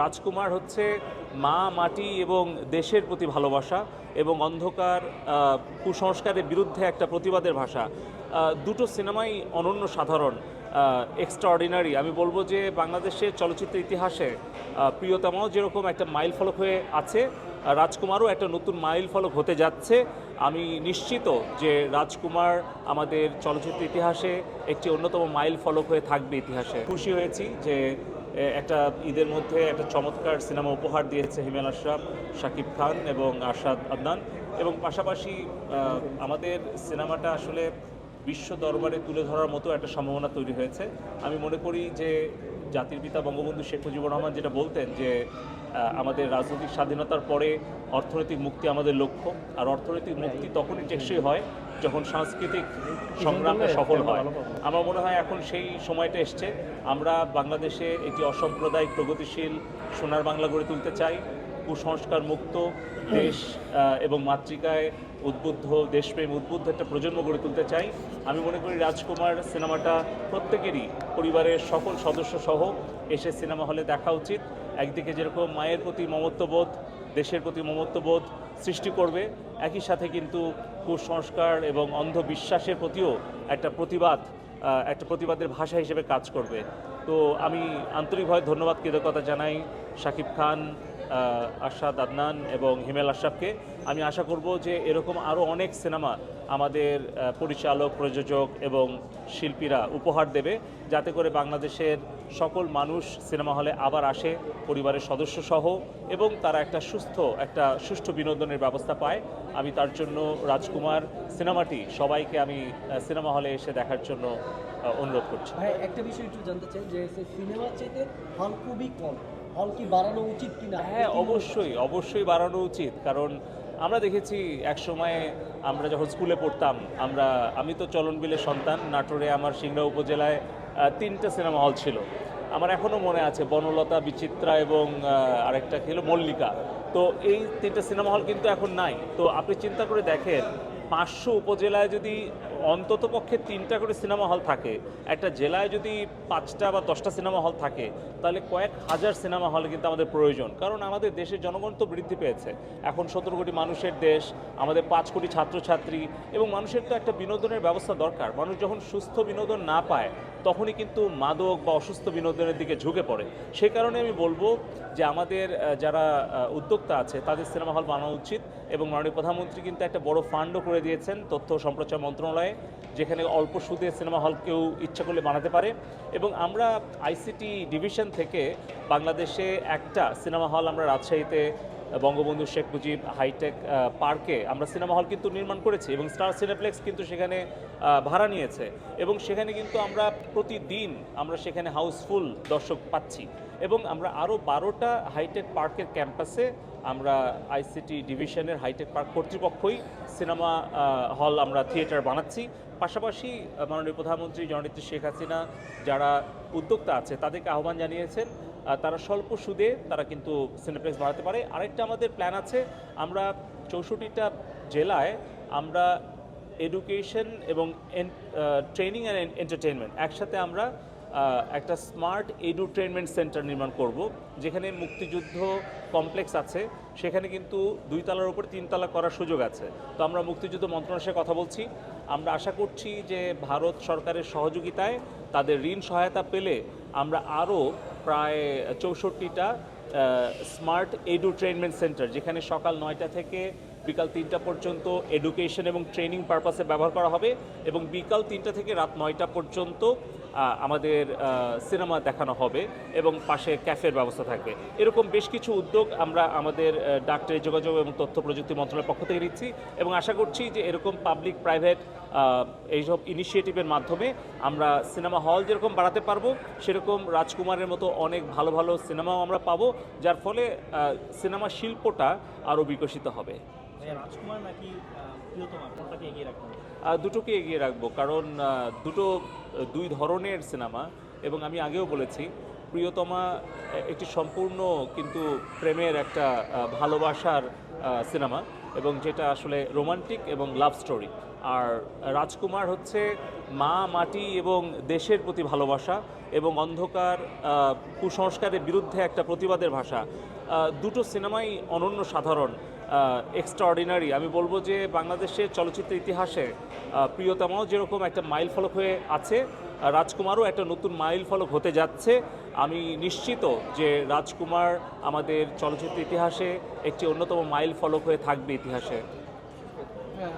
রাজকুমার হচ্ছে মা, মাটি এবং দেশের প্রতি ভালোবাসা এবং অন্ধকার কুসংস্কারের বিরুদ্ধে একটা প্রতিবাদের ভাষা। দুটো সিনেমাই অনন্য সাধারণ এক্সট্রা অর্ডিনারি আমি বলব যে বাংলাদেশের চলচ্চিত্র ইতিহাসে প্রিয়তমাও যেরকম একটা মাইল ফলক হয়ে আছে রাজকুমারও একটা নতুন মাইল ফলক হতে যাচ্ছে। আমি নিশ্চিত যে রাজকুমার আমাদের চলচ্চিত্র ইতিহাসে একটি অন্যতম মাইল ফলক হয়ে থাকবে ইতিহাসে। খুশি হয়েছি যে একটা ঈদের মধ্যে একটা চমৎকার সিনেমা উপহার দিয়েছে হিমেল আশরাফ, শাকিব খান এবং আরশাদ আদনান। এবং পাশাপাশি আমাদের সিনেমাটা আসলে বিশ্ব দরবারে তুলে ধরার মতো একটা সম্ভাবনা তৈরি হয়েছে। আমি মনে করি যে জাতির পিতা বঙ্গবন্ধু শেখ মুজিবুর রহমান যেটা বলতেন যে আমাদের রাজনৈতিক স্বাধীনতার পরে অর্থনৈতিক মুক্তি আমাদের লক্ষ্য। আর অর্থনৈতিক মুক্তি তখনই টেকসই হয় যখন সাংস্কৃতিক সংগ্রামটা সফল হয়। আমার মনে হয় এখন সেই সময়টা এসছে। আমরা বাংলাদেশে একটি অসাম্প্রদায়িক প্রগতিশীল সোনার বাংলা গড়ে তুলতে চাই। কুসংস্কার মুক্ত দেশ এবং মাতৃকায় উদ্বুদ্ধ, দেশপ্রেম উদ্বুদ্ধ একটা প্রজন্ম গড়ে তুলতে চাই। আমি মনে করি রাজকুমার সিনেমাটা প্রত্যেকেরই, পরিবারের সকল সদস্য সহ এসে সিনেমা হলে দেখা উচিত। একদিকে যেরকম মায়ের প্রতি মমত্ববোধ, দেশের প্রতি মমত্ববোধ সৃষ্টি করবে, একই সাথে কিন্তু কুসংস্কার এবং অন্ধবিশ্বাসের প্রতিও একটা প্রতিবাদ একটা প্রতিবাদের ভাষা হিসেবে কাজ করবে। তো আমি আন্তরিকভাবে ধন্যবাদ, কৃতজ্ঞতা জানাই শাকিব খান আহ, আরশাদ আদনান এবং হিমেল আশরাফকে আমি আশা করব যে এরকম আরও অনেক সিনেমা আমাদের পরিচালক প্রযোজক এবং শিল্পীরা উপহার দেবে যাতে করে বাংলাদেশের সকল মানুষ সিনেমা হলে আবার আসে পরিবারের সদস্য সহ এবং তারা একটা সুস্থ একটা সুষ্ঠু বিনোদনের ব্যবস্থা পায়। আমি তার জন্য রাজকুমার সিনেমাটি সবাইকে আমি সিনেমা হলে এসে দেখার জন্য অনুরোধ করছি। ভাই একটা বিষয় একটু জানতে চাই যে সিনেমার চাইতে হল খুবই কম। হল কি বাড়ানো উচিত কিনা? হ্যাঁ অবশ্যই অবশ্যই বাড়ানো উচিত। কারণ আমরা দেখেছি এক সময়ে আমরা যখন স্কুলে পড়তাম আমরা আমি তো চলনবিলের সন্তান নাটোরে আমার সিংড়া উপজেলায় তিনটা সিনেমা হল ছিল। আমার এখনও মনে আছে বনলতা বিচিত্রা এবং আরেকটা ছিল মল্লিকা। তো এই তিনটা সিনেমা হল কিন্তু এখন নাই। তো আপনি চিন্তা করে দেখেন পাঁচশো উপজেলায় যদি অন্তত পক্ষে তিনটা করে সিনেমা হল থাকে, একটা জেলায় যদি পাঁচটা বা দশটা সিনেমা হল থাকে, তাহলে কয়েক হাজার সিনেমা হল কিন্তু আমাদের প্রয়োজন। কারণ আমাদের দেশের জনগণ তো বৃদ্ধি পেয়েছে। এখন সতেরো কোটি মানুষের দেশ, আমাদের পাঁচ কোটি ছাত্রছাত্রী এবং মানুষের তো একটা বিনোদনের ব্যবস্থা দরকার। মানুষ যখন সুস্থ বিনোদন না পায়, তখনই কিন্তু মাদক বা অসুস্থ বিনোদনের দিকে ঝুঁকে পড়ে। সেই কারণে আমি বলব যে আমাদের যারা উদ্যোক্তা আছে, তাদের সিনেমা হল বানানো উচিত। এবং মাননীয় প্রধানমন্ত্রী কিন্তু একটা বড় ফান্ডও করে দিয়েছেন তথ্য সম্প্রচার মন্ত্রণালয়ে, যেখানে অল্প সুদে সিনেমা হল কেউ ইচ্ছা করলে বানাতে পারে। এবং আমরা আইসিটি ডিভিশন থেকে বাংলাদেশে একটা সিনেমা হল আমরা রাজশাহীতে, বঙ্গবন্ধু শেখ মুজিব হাইটেক পার্কে আমরা সিনেমা হল কিন্তু নির্মাণ করেছি এবং স্টার সিনেপ্লেক্স কিন্তু সেখানে ভাড়া নিয়েছে। এবং সেখানে কিন্তু আমরা প্রতিদিন আমরা সেখানে হাউসফুল দর্শক পাচ্ছি। এবং আমরা আরও বারোটা হাইটেক পার্কের ক্যাম্পাসে আমরা আইসিটি ডিভিশনের হাইটেক পার্ক কর্তৃপক্ষই সিনেমা হল আমরা থিয়েটার বানাচ্ছি। পাশাপাশি মাননীয় প্রধানমন্ত্রী জননেত্রী শেখ হাসিনা যারা উদ্যোক্তা আছে, তাদেরকে আহ্বান জানিয়েছেন তারা স্বল্প সুদে তারা কিন্তু সিনেপ্লেক্স বাড়াতে পারে। আরেকটা আমাদের প্ল্যান আছে, আমরা চৌষট্টিটা জেলায় আমরা এডুকেশন এবং ট্রেনিং অ্যান্ড এন্টারটেনমেন্ট একসাথে আমরা একটা স্মার্ট এডুটেনমেন্ট সেন্টার নির্মাণ করব, যেখানে মুক্তিযুদ্ধ কমপ্লেক্স আছে, সেখানে কিন্তু দুই তলার উপর তিন তলা করার সুযোগ আছে। তো আমরা মুক্তিযুদ্ধ মন্ত্রণালয়ের কথা বলছি। আমরা আশা করছি যে ভারত সরকারের সহযোগিতায় তাদের ঋণ সহায়তা পেলে আমরা আরও প্রায় চৌষট্টিটা স্মার্ট এডুটেনমেন্ট সেন্টার, যেখানে সকাল নয়টা থেকে বিকাল তিনটা পর্যন্ত এডুকেশন এবং ট্রেনিং পারপাসে ব্যবহার করা হবে এবং বিকাল তিনটা থেকে রাত নয়টা পর্যন্ত আমাদের সিনেমা দেখানো হবে এবং পাশে ক্যাফের ব্যবস্থা থাকবে। এরকম বেশ কিছু উদ্যোগ আমরা আমাদের ডাক্তারি, যোগাযোগ এবং তথ্য প্রযুক্তি মন্ত্রণালয়ের পক্ষ থেকে নিচ্ছি এবং আশা করছি যে এরকম পাবলিক প্রাইভেট এইসব ইনিশিয়েটিভের মাধ্যমে আমরা সিনেমা হল যেরকম বাড়াতে পারব, সেরকম রাজকুমারের মতো অনেক ভালো ভালো সিনেমাও আমরা পাবো, যার ফলে সিনেমা শিল্পটা আরও বিকশিত হবে। রাজকুমার নাকি দুটোকে এগিয়ে রাখব, কারণ দুটো দুই ধরনের সিনেমা, এবং আমি আগেও বলেছি, প্রিয়তমা একটি সম্পূর্ণ কিন্তু প্রেমের একটা ভালোবাসার সিনেমা, এবং যেটা আসলে রোমান্টিক এবং লাভ স্টোরি। আর রাজকুমার হচ্ছে মা, মাটি এবং দেশের প্রতি ভালোবাসা এবং অন্ধকার কুসংস্কারের বিরুদ্ধে একটা প্রতিবাদের ভাষা। দুটো সিনেমাই অনন্য সাধারণ এক্সট্রাঅর্ডিনারি আমি বলব যে বাংলাদেশের চলচ্চিত্র ইতিহাসে প্রিয়তমাও যেরকম একটা মাইল ফলক হয়ে আছে রাজকুমারও একটা নতুন মাইল ফলক হতে যাচ্ছে। আমি নিশ্চিত যে রাজকুমার আমাদের চলচ্চিত্র ইতিহাসে একটি অন্যতম মাইল ফলক হয়ে থাকবে ইতিহাসে। হ্যাঁ